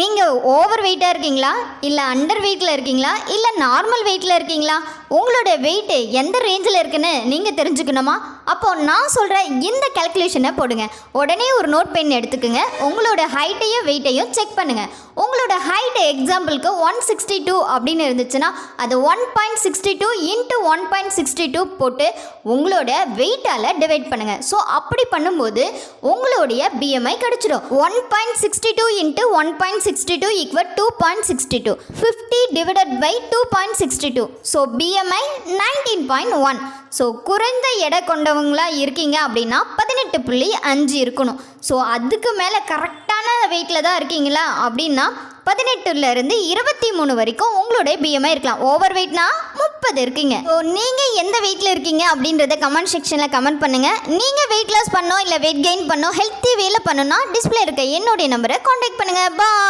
நீங்கள் ஓவர் வெயிட்டாக இருக்கீங்களா? இல்லை அண்டர் வெயிட்டில் இருக்கீங்களா? இல்லை நார்மல் வெயிட்டில் இருக்கீங்களா? உங்களோட வெயிட்டு எந்த ரேஞ்சில் இருக்குன்னு நீங்கள் தெரிஞ்சுக்கணுமா? அப்போ நான் சொல்கிற இந்த கால்குலேஷனை போடுங்க. உடனே ஒரு நோட் பென் எடுத்துக்கோங்க. உங்களோட ஹைட்டையும் வெயிட்டையும் செக் பண்ணுங்கள் உங்களோட ஹைட் எக்ஸாம்பிளுக்கு ஒன் சிக்ஸ்டி டூ அப்படின்னு இருந்துச்சுன்னா அது one point sixty two into one point sixty two போட்டு உங்களோட வெயிட்டால் டிவைட் பண்ணுங்கள் ஸோ அப்படி பண்ணும்போது உங்களுடைய பிஎம்ஐ கிடச்சிடும். One point sixty two into one point sixty two equal two point sixty two fifty divided by two point sixty two so BM BMI nineteen point one so குறைந்த எடை கொண்டவங்களா இருக்கீங்க அப்படின்னா பதினெட்டு புள்ளி அஞ்சு இருக்கணும். ஸோ அதுக்கு மேலே கரெக்டான வெயிட்டில் தான் இருக்கீங்களா அப்படின்னா பதினெட்டுலேருந்து இருபத்தி மூணு வரைக்கும் உங்களுடைய பிஎம்ஐ இருக்கலாம். ஓவர் வெயிட்னா முப்பது இருக்கீங்க. ஸோ நீங்கள் எந்த வெயிட்டில் இருக்கீங்க அப்படின்றத கமெண்ட் செக்ஷனில் கமெண்ட் பண்ணுங்கள் நீங்கள் வெயிட் லாஸ் பண்ணோம் இல்லை வெயிட் கெயின் பண்ணோம் ஹெல்த்தி வேலை பண்ணோன்னா டிஸ்பிளே இருக்க என்னுடைய நம்பரை காண்டாக்ட் பண்ணுங்கள் பாய்